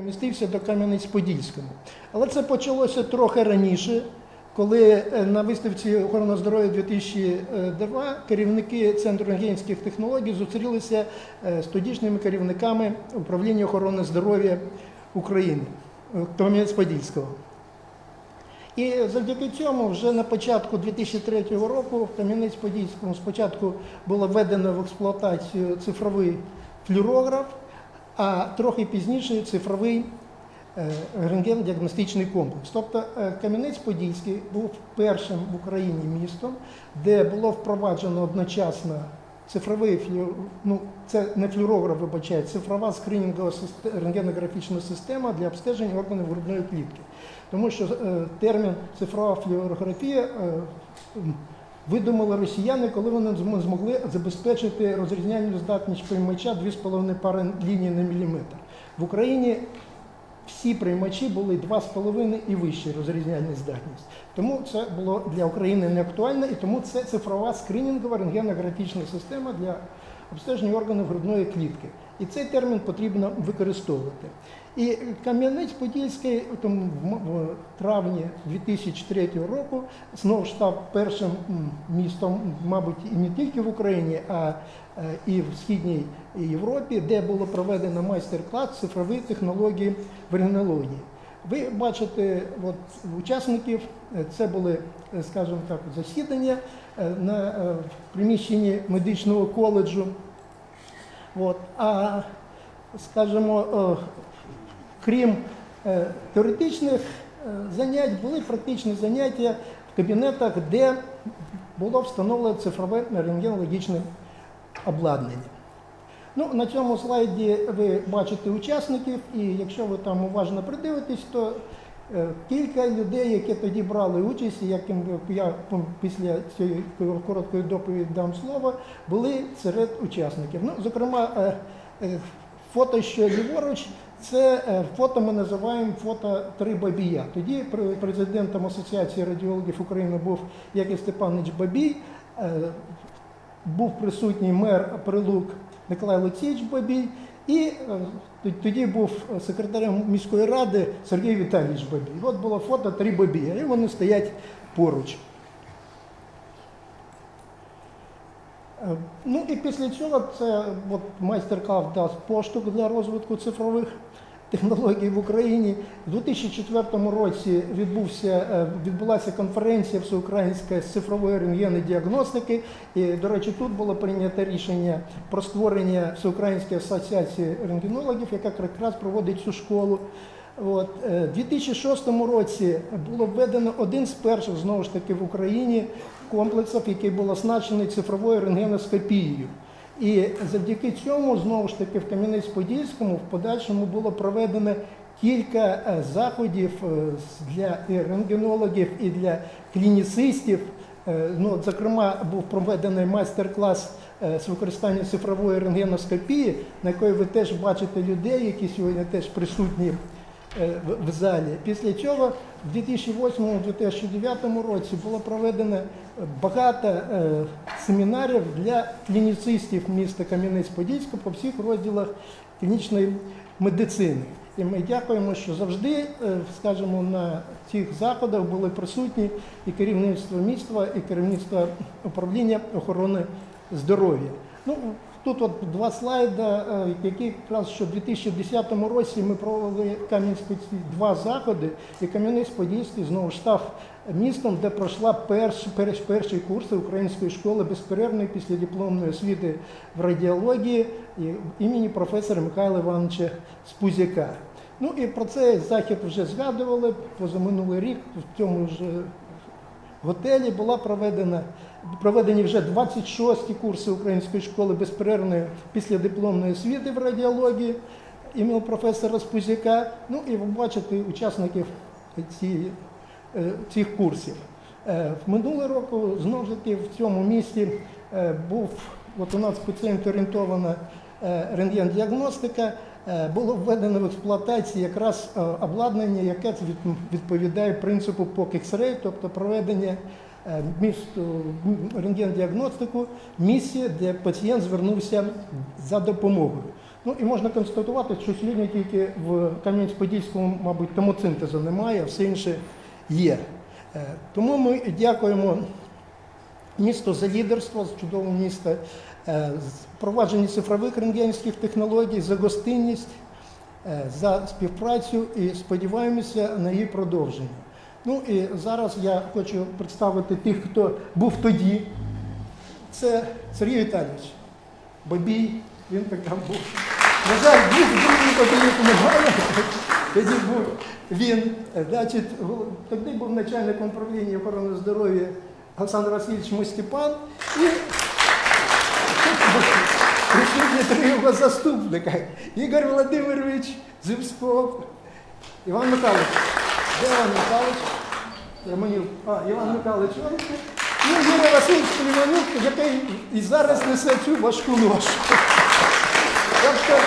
Перемістився до Кам'янець-Подільського. Але це почалося трохи раніше, коли е, на виставці охорони здоров'я 2002 керівники Центру рентгенівських технологій зустрілися е, з тодішніми керівниками управління охорони здоров'я України е, Кам'янець-Подільського. І завдяки цьому вже на початку 2003 року в Кам'янець-Подільському спочатку було введено в експлуатацію цифровий флюорограф, а трохи пізніше цифровий е, рентген-діагностичний комплекс. Тобто е, Кам'янець-Подільський був першим в Україні містом, де було впроваджено одночасно цифровий ну, це не флюорограф, вибачає, цифрова скринінгова рентгенографічна система для обстеження органів грудної клітки. Тому що е, термін цифрова флюорографія видумали росіяни, коли вони змогли забезпечити розрізняльну здатність приймача 2,5 пари ліній на міліметр. В Україні всі приймачі були 2,5 і вищі розрізняльні здатність. Тому це було для України не актуально, і тому це цифрова скринінгова рентгенографічна система для обстеження органів грудної клітки. І цей термін потрібно використовувати. І Кам'янець-Подільський в травні 2003 року знову став першим містом, мабуть, і не тільки в Україні, а е, і в Східній Європі, де було проведено майстер-клас цифрової технології в рентгенології. Ви бачите от, учасників, е, це були, е, скажімо так, засідання на приміщенні медичного коледжу. От. А, скажімо, крім е, теоретичних е, занять, були практичні заняття в кабінетах, де було встановлено цифрове рентгенологічне обладнання. Ну, на цьому слайді ви бачите учасників, і якщо ви там уважно придивитесь, то кілька людей, які тоді брали участь, яким я після цієї короткої доповіді дам слово, були серед учасників. Ну, зокрема, е, е, фото, що ліворуч, це е, фото ми називаємо фото три бабія. Тоді президентом Асоціації радіологів України був Яків Степанович Бабій. Е, був присутній мер Прилук Миколай Олексійович Бабій, і е, тоді був секретарем міської ради Сергій Віталійович Бабій. От було фото три Бабія, і вони стоять поруч. Е, Ну і після цього це от, майстер-клас дасть поштовх для розвитку цифрових технологій в Україні. У 2004 році відбувся, е, відбулася конференція всеукраїнська з цифрової рентгени діагностики. І, до речі, тут було прийнято рішення про створення Всеукраїнської асоціації рентгенологів, яка якраз проводить цю школу. От, е, в 2006 році було введено один з перших знову ж таки в Україні комплексів, який був оснащений цифровою рентгеноскопією. І завдяки цьому, знову ж таки, в Кам'янець-Подільському в подальшому було проведено кілька е, заходів е, для рентгенологів і для клініцистів. Е, Ну, зокрема, був проведений майстер-клас з використання цифрової рентгеноскопії, на якої ви теж бачите людей, які сьогодні теж присутні в залі. Після цього в 2008-2009 році було проведено е, багато е, семінарів для клініцистів міста Кам'янець-Подільського по всіх розділах клінічної медицини. І ми дякуємо, що завжди, е, скажімо, на цих заходах були присутні і керівництво міста, і керівництво управління охорони здоров'я. Ну, тут от два слайди, е, які якраз що в 2010 році ми провели Кам'янськ-Подільський два заходи, і Кам'янець-Подільський знову ж став містом, де пройшла перш, перш, перші курси української школи безперервної післядипломної освіти в радіології імені професора Михайла Івановича Спузяка. Ну і про цей захід вже згадували позаминулий рік в цьому ж готелі була проведена проведені вже 26 курси української школи безперервної післядипломної освіти в радіології імені професора Спузяка. Ну і ви бачите учасників цієї, е, цих курсів. Е, В минулого року знову ж таки в цьому місті е, був от у нас пацієнт-орієнтована е, рентген-діагностика. Було введено в експлуатацію якраз обладнання, яке відповідає принципу POC-X-ray, тобто проведення рентген-діагностику в місці, де пацієнт звернувся за допомогою. Ну і можна констатувати, що сьогодні тільки в Кам'янець-Подільському, мабуть, томоцинтезу немає, а все інше є. Е, Тому ми дякуємо місту за лідерство, чудове місто, е, з впровадження цифрових рентгенських технологій, за гостинність, е, за співпрацю і сподіваємося на її продовження. Ну і зараз я хочу представити тих, хто був тоді. Це Сергій Віталійович. Бабій, він так там був. На жаль, двох других бабіїв немає. Тоді був він, значить, тоді був начальником управління охорони здоров'я Олександр Васильович Мостіпан і присутні три його заступника. Ігор Володимирович Зевсков, Іван Михайлович. Іван Михайлович? Романюк. А, Іван Михайлович Ну, Юрій Васильович Поліванюк, який і зараз несе цю важку ношу. Так що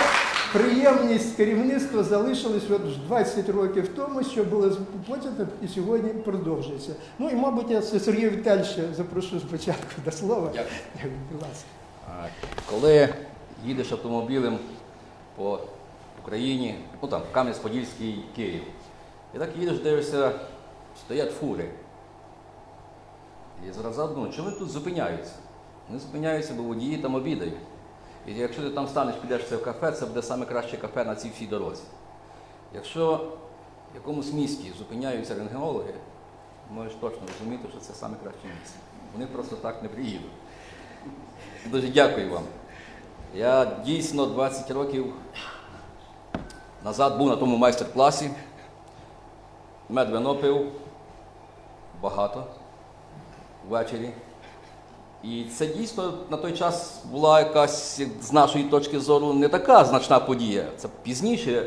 приємність керівництва залишилась от 20 років тому, що було почато і сьогодні продовжується. Ну і, мабуть, я Сергія Віталійовича запрошу спочатку до слова. Дякую. Будь ласка. А, Коли їдеш автомобілем по Україні, ну там Кам'янець-Подільський, Київ, і так їдеш, дивишся, стоять фури. І зразу думаю, чому тут зупиняються? Вони зупиняються, бо водії там обідають. І якщо ти там станеш, підеш це в кафе, це буде саме краще кафе на цій всій дорозі. Якщо в якомусь місті зупиняються рентгенологи, можеш точно розуміти, що це саме краще місце. Вони просто так не приїдуть. Дуже дякую вам. Я дійсно 20 років назад був на тому майстер-класі. Мед вино пив багато ввечері. І це дійсно на той час була якась, з нашої точки зору, не така значна подія. Це пізніше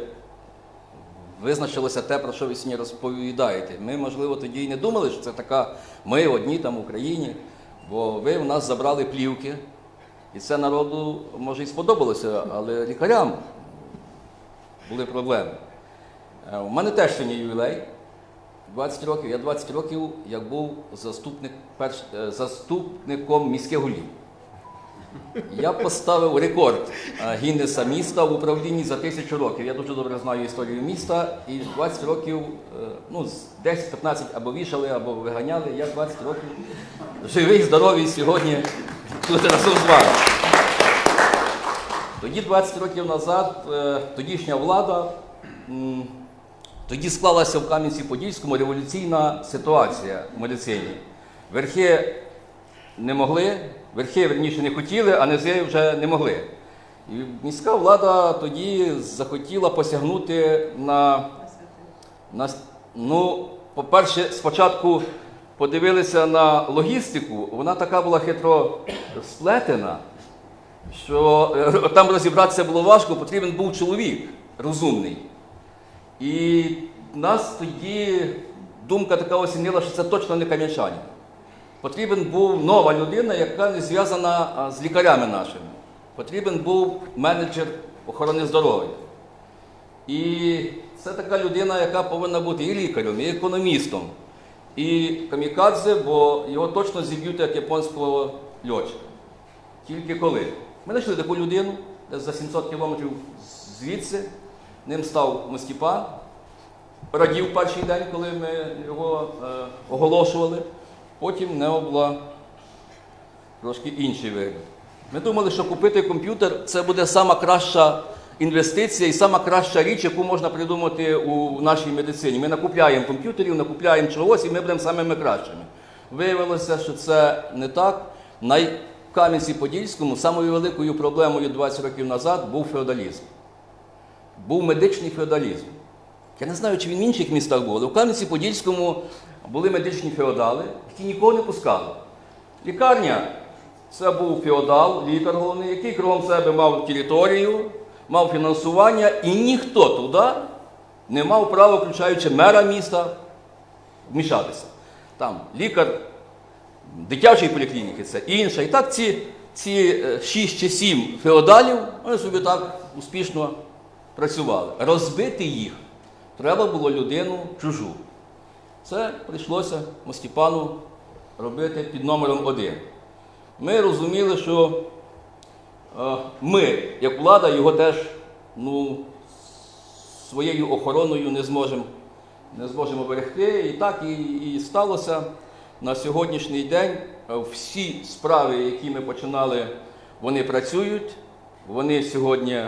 визначилося те, про що ви сьогодні розповідаєте. Ми, можливо, тоді і не думали, що це така ми одні там в Україні, бо ви в нас забрали плівки, і це народу може і сподобалося, але лікарям були проблеми. Е, У мене теж сьогодні ювілей. 20 років. Я 20 років як був заступник, перш, е, заступником міських голів. Я поставив рекорд е, Гіннеса міста в управлінні за тисячу років. Я дуже добре знаю історію міста, і 20 років, е, ну, 10-15 або вішали, або виганяли. Я 20 років живий, здоровий сьогодні тут разом з вами. Тоді, 20 років назад, тодішня влада, тоді склалася в Кам'янці-Подільському революційна ситуація в медицині. Верхи не могли, верхи верніше не хотіли, а низи вже не могли. І міська влада тоді захотіла посягнути на, на ну, по-перше, спочатку подивилися на логістику, вона така була хитро сплетена, що е, там розібратися було важко, потрібен був чоловік розумний. І нас тоді думка така осінила, що це точно не кам'янчанин. Потрібен був нова людина, яка не зв'язана з лікарями нашими. Потрібен був менеджер охорони здоров'я. І це така людина, яка повинна бути і лікарем, і економістом, і камікадзе, бо його точно зіб'ють як японського льотчика. Тільки коли. Ми знайшли таку людину, десь за 700 кілометрів звідси, ним став Мостіпан. Радів перший день, коли ми його е, оголошували. Потім в була трошки інший вигляд. Ми думали, що купити комп'ютер це буде сама краща інвестиція і сама краща річ, яку можна придумати у нашій медицині. Ми накупляємо комп'ютерів, накупляємо чогось і ми будемо самими кращими. Виявилося, що це не так. На Кам'янці-Подільському самою великою проблемою 20 років назад був феодалізм. Був медичний феодалізм. Я не знаю, чи він в інших містах був, але в Кам'янці-Подільському були медичні феодали, які нікого не пускали. Лікарня це був феодал, лікар головний, який кругом себе мав територію, мав фінансування, і ніхто туди не мав права, включаючи мера міста, вмішатися. Там лікар дитячої поліклініки це інша. І так ці, ці е, шість чи сім феодалів, вони собі так успішно працювали. Розбити їх треба було людину чужу. Це прийшлося Мостіпану робити під номером один. Ми розуміли, що е, ми, як влада, його теж ну, своєю охороною не зможемо не зможемо берегти. І так і, і сталося на сьогоднішній день. е, Всі справи, які ми починали, вони працюють. Вони сьогодні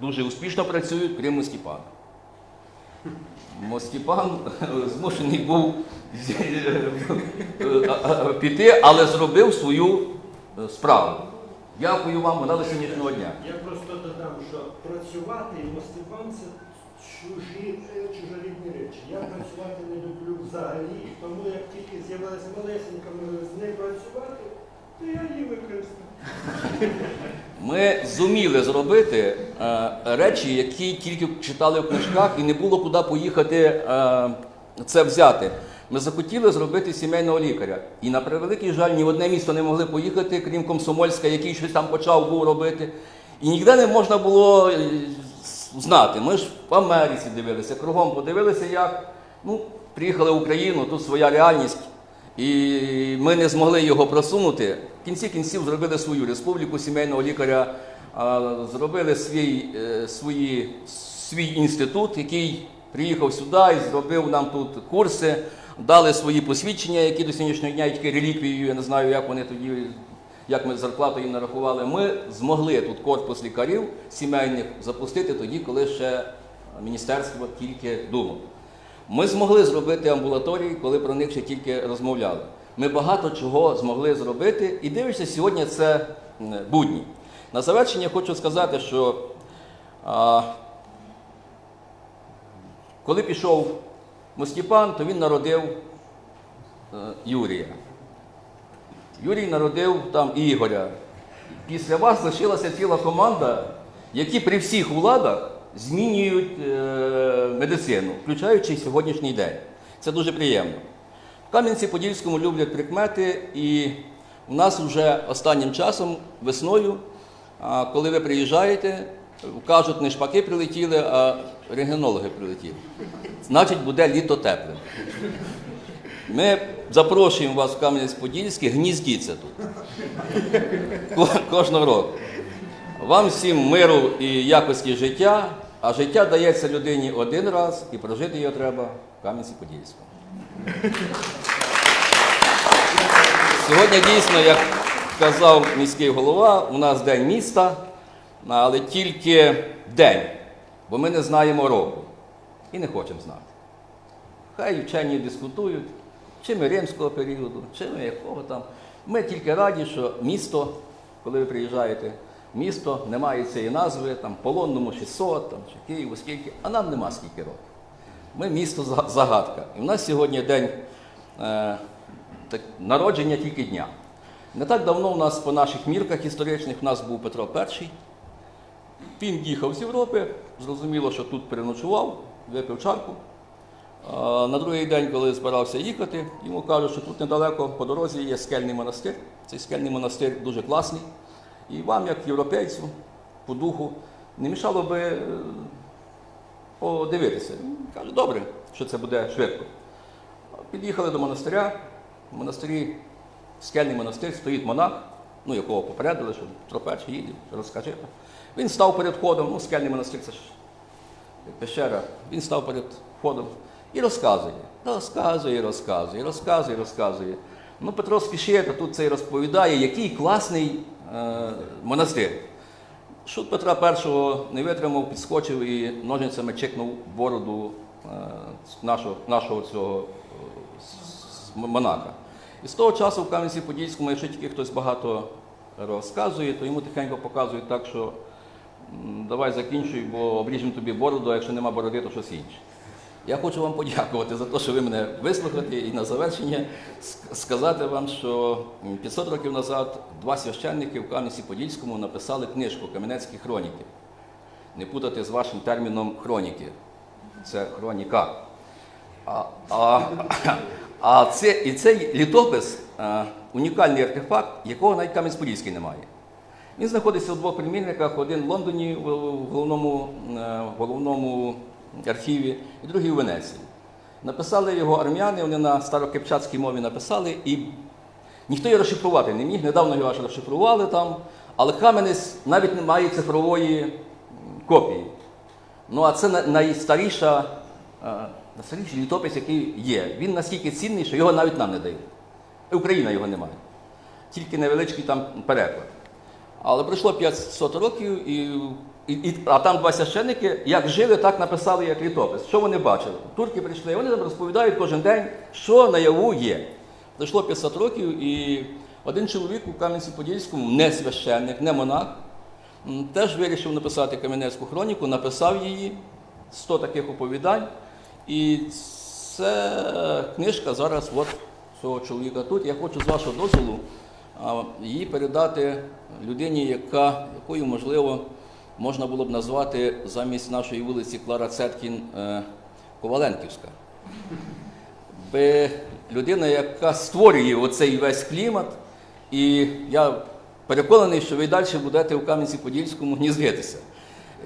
дуже успішно працюють, крім Мостіпана. Мостіпан змушений був піти, але зробив свою е, справу. Дякую вам, вона до сьогоднішнього дня. Я просто додам, що працювати і це чужі, е, чужорідні речі. Я працювати не люблю взагалі, тому як тільки з'явилася малесенька можливість не працювати, то я її використав. Ми зуміли зробити е, речі, які тільки читали в книжках, і не було куди поїхати е, це взяти. Ми захотіли зробити сімейного лікаря. І на превеликий жаль, ні в одне місто не могли поїхати, крім Комсомольська, який щось там почав був робити. І ніде не можна було е, знати. Ми ж в Америці дивилися, кругом подивилися, як. Ну, приїхали в Україну, тут своя реальність. І ми не змогли його просунути. В кінці кінців зробили свою республіку сімейного лікаря, зробили свій, е, свої, свій інститут, який приїхав сюди і зробив нам тут курси, дали свої посвідчення, які до сьогоднішнього дня є тільки реліквією. Я не знаю, як вони тоді, як ми зарплату їм нарахували. Ми змогли тут корпус лікарів сімейних запустити тоді, коли ще міністерство тільки думало. Ми змогли зробити амбулаторії, коли про них ще тільки розмовляли. Ми багато чого змогли зробити, і дивишся, сьогодні це будні. На завершення хочу сказати, що а, коли пішов Мостіпан, то він народив е, Юрія. Юрій народив там Ігоря. Після вас лишилася ціла команда, які при всіх владах змінюють е, медицину, включаючи сьогоднішній день. Це дуже приємно. В Кам'янці-Подільському люблять прикмети, і у нас вже останнім часом, весною, коли ви приїжджаєте, кажуть, не шпаки прилетіли, а рентгенологи прилетіли. Значить, буде літо тепле. Ми запрошуємо вас в Кам'янець-Подільський, гніздіться тут. Кожного року. Вам всім миру і якості життя, а життя дається людині один раз, і прожити його треба в Кам'янці-Подільському. Сьогодні дійсно, як казав міський голова, у нас день міста, але тільки день, бо ми не знаємо року і не хочемо знати. Хай вчені дискутують, чи ми римського періоду, чи ми якого там. Ми тільки раді, що місто, коли ви приїжджаєте, місто не має цієї назви, там полонному 600, там, чи Києву скільки, а нам нема скільки років. Ми місто загадка. І в нас сьогодні день е, так, народження тільки дня. Не так давно у нас по наших мірках історичних у нас був Петро І. Він їхав з Європи, зрозуміло, що тут переночував, випив чарку. На другий день, коли збирався їхати, йому кажуть, що тут недалеко по дорозі є скельний монастир. Цей скельний монастир дуже класний. І вам, як європейцю, по духу, не мішало би е, подивитися. Каже, добре, що це буде швидко. Під'їхали до монастиря. В монастирі, скельний монастир, стоїть монах, ну, якого попередили, що перший їде, розкажи. Він став перед входом, ну, скельний монастир це ж пещера. Він став перед входом і розказує. Розказує, розказує, розказує, розказує. Ну, Петро спішить, тут цей розповідає, який класний монастир. Шут Петра І не витримав, підскочив і ножницями чекнув бороду е, нашого, нашого цього е, монаха. І з того часу в Кам'янці-Подільському, якщо тільки хтось багато розказує, то йому тихенько показують так, що давай закінчуй, бо обріжемо тобі бороду, а якщо нема бороди, то щось інше. Я хочу вам подякувати за те, що ви мене вислухали, і на завершення сказати вам, що 500 років назад два священники в Кам'янці-Подільському написали книжку Кам'янецькі хроніки. Не путати з вашим терміном хроніки. Це хроніка. А, а, а це, і цей літопис а, унікальний артефакт, якого навіть Кам'янець-Подільський немає. Він знаходиться у двох примірниках: один в Лондоні в головному, е, в головному архіві, і другий у Венеції. Написали його армяни, вони на старокипчатській мові написали, і ніхто його розшифрувати не міг. Недавно його аж розшифрували там, але Кам'янець навіть не має цифрової копії. Ну а це найстаріша, е, найстаріший літопис, який є. Він настільки цінний, що його навіть нам не дають. Україна його не має. Тільки невеличкий там переклад. Але пройшло 500 років, і, і, і, а там два священники, як жили, так написали як літопис. Що вони бачили? Турки прийшли, вони нам розповідають кожен день, що наяву є. Пройшло 500 років, і один чоловік у Кам'янці-Подільському, не священник, не монах, теж вирішив написати Кам'янецьку хроніку, написав її, 100 таких оповідань. І це книжка зараз от цього чоловіка тут. Я хочу з вашого дозволу її передати людині, яка, якою, можливо, можна було б назвати замість нашої вулиці Клара Цеткін е, Коваленківська. Би людина, яка створює оцей весь клімат, і я переконаний, що ви далі будете у Кам'янці-Подільському гніздитися.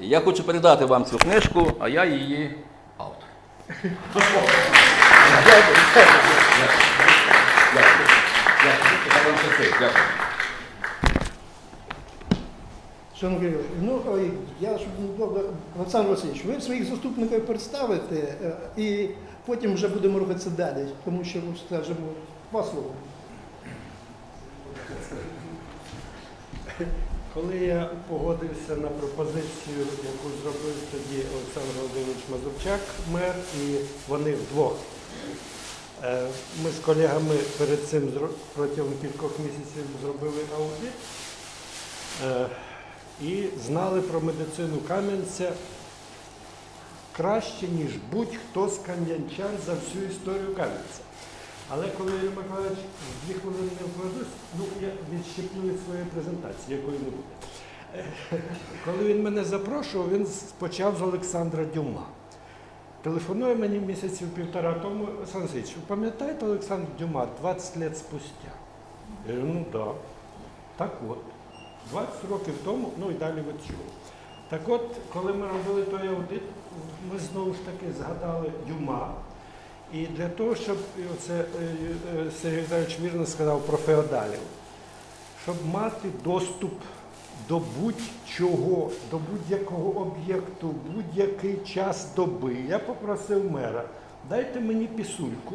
Я хочу передати вам цю книжку, а я її автор. Дякую. Дякую. Дякую. Дякую. Шановний ну я ну, добре, Олександр Васильович, ви своїх заступників представите е, і потім вже будемо рухатися далі, тому що ну, скажімо, два слова. Коли я погодився на пропозицію, яку зробив тоді Олександр Володимирович Мазурчак, мер, і вони вдвох. е, Ми з колегами перед цим протягом кількох місяців зробили аудит е, і знали про медицину Кам'янця краще, ніж будь-хто з кам'янчан за всю історію Кам'янця. Але коли Юрій Миколаївич в дві хвилини не вкладусь, ну я відщеплю від своєї презентації, якої не буде. Коли він мене запрошував, він почав з Олександра Дюма. Телефонує мені місяців півтора тому, Васильович, ви пам'ятаєте Олександр Дюма 20 років спустя? Я говорю, ну так. Так от, 20 років тому, ну і далі ви чули. Так от, коли ми робили той аудит, ми знову ж таки згадали Дюма. І для того, щоб і оце е, е, Сергій Віталійович вірно сказав про феодалів, щоб мати доступ до будь-чого, до будь-якого об'єкту, будь-який час доби, я попросив мера, дайте мені пісульку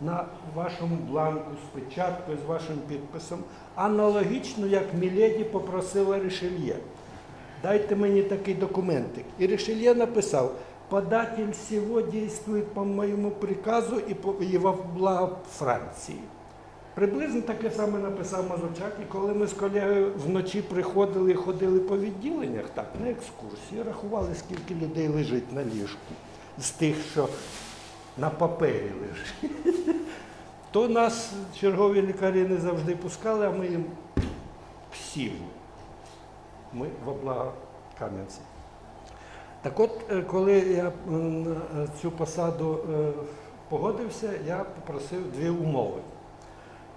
на вашому бланку з печаткою, з вашим підписом, аналогічно, як Міледі попросила Ришельє. Дайте мені такий документик. І Ришельє написав, податель всего действует по моєму приказу і, по, во благо Франції. Приблизно таке саме написав Мазурчак, і коли ми з колегою вночі приходили і ходили по відділеннях, так, на екскурсії, рахували, скільки людей лежить на ліжку з тих, що на папері лежить, то нас чергові лікарі не завжди пускали, а ми їм всі. Ми во благо Кам'янця. Так от, е, коли я цю посаду е, погодився, я попросив дві умови.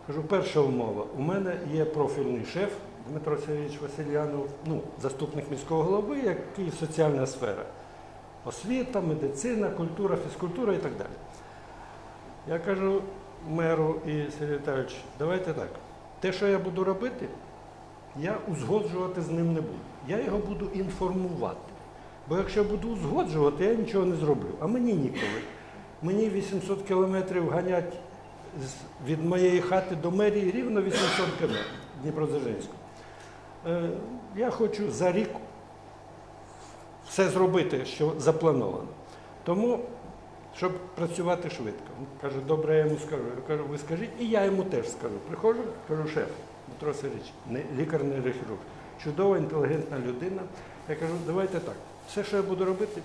Кажу, перша умова. У мене є профільний шеф Дмитро Сергійович Васильянов, ну, заступник міського голови, як і соціальна сфера. Освіта, медицина, культура, фізкультура і так далі. Я кажу меру і Сергію Віталійовичу, давайте так. Те, що я буду робити, я узгоджувати з ним не буду. Я його буду інформувати. Бо якщо буду узгоджувати, я нічого не зроблю. А мені ніколи. Мені 800 кілометрів ганять від моєї хати до мерії рівно 800 кілометрів Дніпродзержинську. Е, я хочу за рік все зробити, що заплановано. Тому, щоб працювати швидко. Він каже, добре, я йому скажу. Я кажу, ви скажіть, і я йому теж скажу. Приходжу, кажу, шеф, Дмитро Сергійович, лікар, не хірург. Чудова, інтелігентна людина. Я кажу, давайте так. Все, що я буду робити,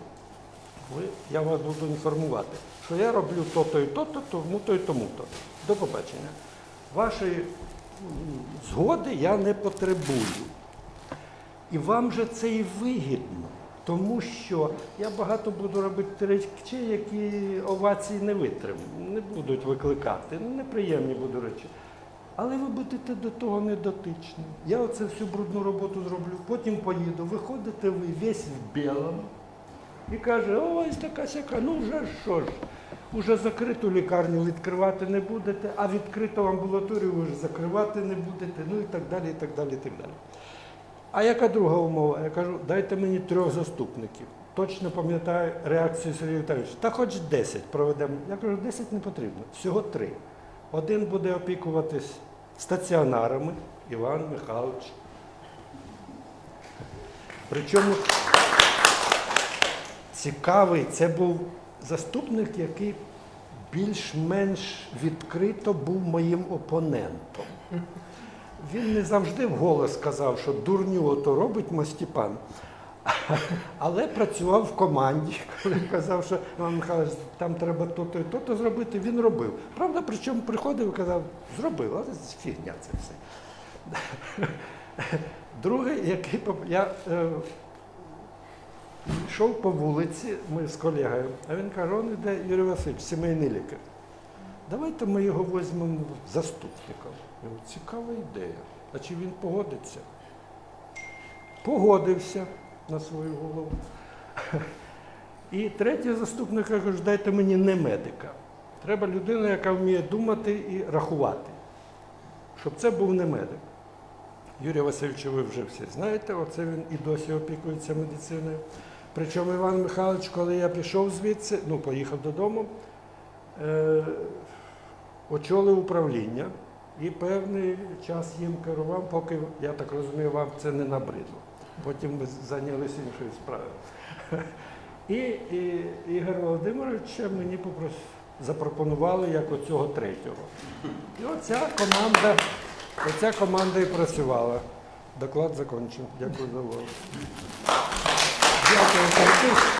ви, я вас буду інформувати, що я роблю то-то і то-то, тому то і тому-то. До побачення. Вашої згоди я не потребую. І вам же це і вигідно, тому що я багато буду робити речей, які овації не витримають, не будуть викликати. Ну, неприємні будуть речі. Але ви будете до того не. Я оце всю брудну роботу зроблю, потім поїду. Виходите ви весь в білому і каже, ось така сяка, ну вже що ж, уже закриту лікарню відкривати не будете, а відкриту амбулаторію ви ж закривати не будете, ну і так далі, і так далі, і так далі. А яка друга умова? Я кажу, дайте мені трьох заступників. точно пам'ятаю реакцію Сергія Віталійовича. Та хоч 10 проведемо. Я кажу, 10 не потрібно, всього 3. Один буде опікуватись стаціонарами, Іван Михайлович. Причому цікавий, це був заступник, який більш-менш відкрито був моїм опонентом. Він не завжди вголос сказав, що дурню ото робить Мостіпан. Але працював в команді, коли казав, що Іван Михайлович, там треба то-то і то-то зробити, він робив. Правда, причому приходив і казав, зробив, але фігня це все. Другий, який я е, йшов по вулиці, ми з колегою, а він каже, он іде Юрій Васильович, сімейний лікар. Давайте ми його візьмемо заступником. Цікава ідея. А чи він погодиться? Погодився на свою голову. І третій заступник я кажу, дайте мені не медика. Треба людина, яка вміє думати і рахувати. Щоб це був не медик. Юрія Васильовича ви вже всі знаєте, оце він і досі опікується медициною. Причому Іван Михайлович, коли я пішов звідси, ну, поїхав додому, е, очолив управління і певний час їм керував, поки, я так розумію, вам це не набридло. Потім ми зайнялися іншою справою. І, і Ігор Володимирович мені попрос... запропонували як оцього третього. І оця команда, оця команда і працювала. Доклад закінчив. Дякую за увагу. Дякую.